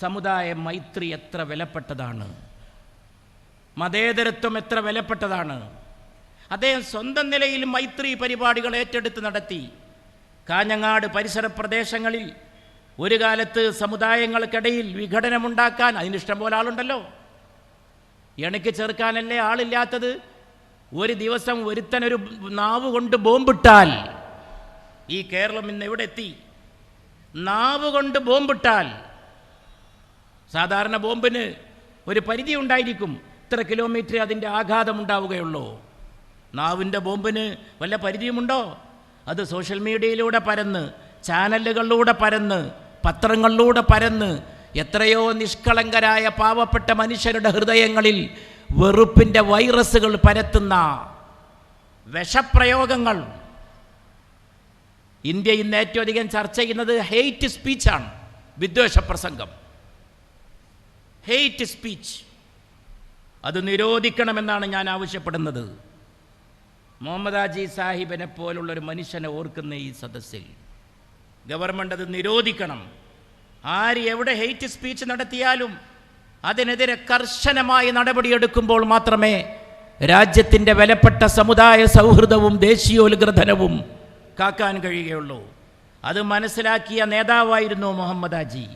സമുദായ മൈത്രി എത്ര വിലപ്പെട്ടതാണ്? മതേതരത്വം എത്ര വിലപ്പെട്ടതാണ്? അദ്ദേഹം സ്വന്തം നിലയിൽ മൈത്രി പരിപാടികൾ ഏറ്റെടുത്ത് നടത്തി. കാഞ്ഞങ്ങാട് പരിസര പ്രദേശങ്ങളിൽ ഒരു കാലത്ത് സമുദായങ്ങൾക്കിടയിൽ വിഘടനമുണ്ടാക്കാൻ അതിനിഷ്ടം പോലെ ആളുണ്ടല്ലോ. എണക്ക് ചേർക്കാനല്ലേ ആളില്ലാത്തത്? ഒരു ദിവസം ഒരുത്തനൊരു നാവ് കൊണ്ട് ബോംബിട്ടാൽ ഈ കേരളം ഇന്ന് എവിടെ എത്തി? നാവ് കൊണ്ട് ബോംബിട്ടാൽ സാധാരണ ബോംബിന് ഒരു പരിധി ഉണ്ടായിരിക്കും ഇത്ര കിലോമീറ്റർ അതിന്റെ ആഘാതം ഉണ്ടാവുകയുള്ളൂ. നാവിന്റെ ബോംബിന് വല്ല പരിധിയുമുണ്ടോ? അത് സോഷ്യൽ മീഡിയയിലൂടെ പരന്ന് ചാനലുകളിലൂടെ പരന്ന് പത്രങ്ങളിലൂടെ പരന്ന് എത്രയോ നിഷ്കളങ്കരായ പാവപ്പെട്ട മനുഷ്യരുടെ ഹൃദയങ്ങളിൽ വെറുപ്പിന്റെ വൈറസുകൾ പരത്തുന്ന വിഷപ്രയോഗങ്ങൾ. ഇന്ത്യ ഇന്ന് ഏറ്റവും അധികം ചർച്ച ചെയ്യുന്നത് ഹെയ്റ്റ് സ്പീച്ചാണ് വിദ്വേഷ പ്രസംഗം ഹെയ്റ്റ് സ്പീച്ച്. അത് നിരോധിക്കണമെന്നാണ് ഞാൻ ആവശ്യപ്പെടുന്നത്. മുഹമ്മദ് അജി സാഹിബിനെ പോലുള്ള ഒരു മനുഷ്യനെ ഓർക്കുന്ന ഈ സദസ്സിൽ ഗവൺമെന്റ് അത് നിരോധിക്കണം. ആര് എവിടെ ഹെയ്റ്റ് സ്പീച്ച് നടത്തിയാലും അതിനെതിരെ കർശനമായി നടപടിയെടുക്കുമ്പോൾ മാത്രമേ രാജ്യത്തിന്റെ വിലപ്പെട്ട സമുദായ സൗഹൃദവും ദേശീയോത്ഗ്രഥനവും കാക്കാൻ കഴിയുകയുള്ളൂ. അത് മനസ്സിലാക്കിയ നേതാവായിരുന്നു മുഹമ്മദ് അജി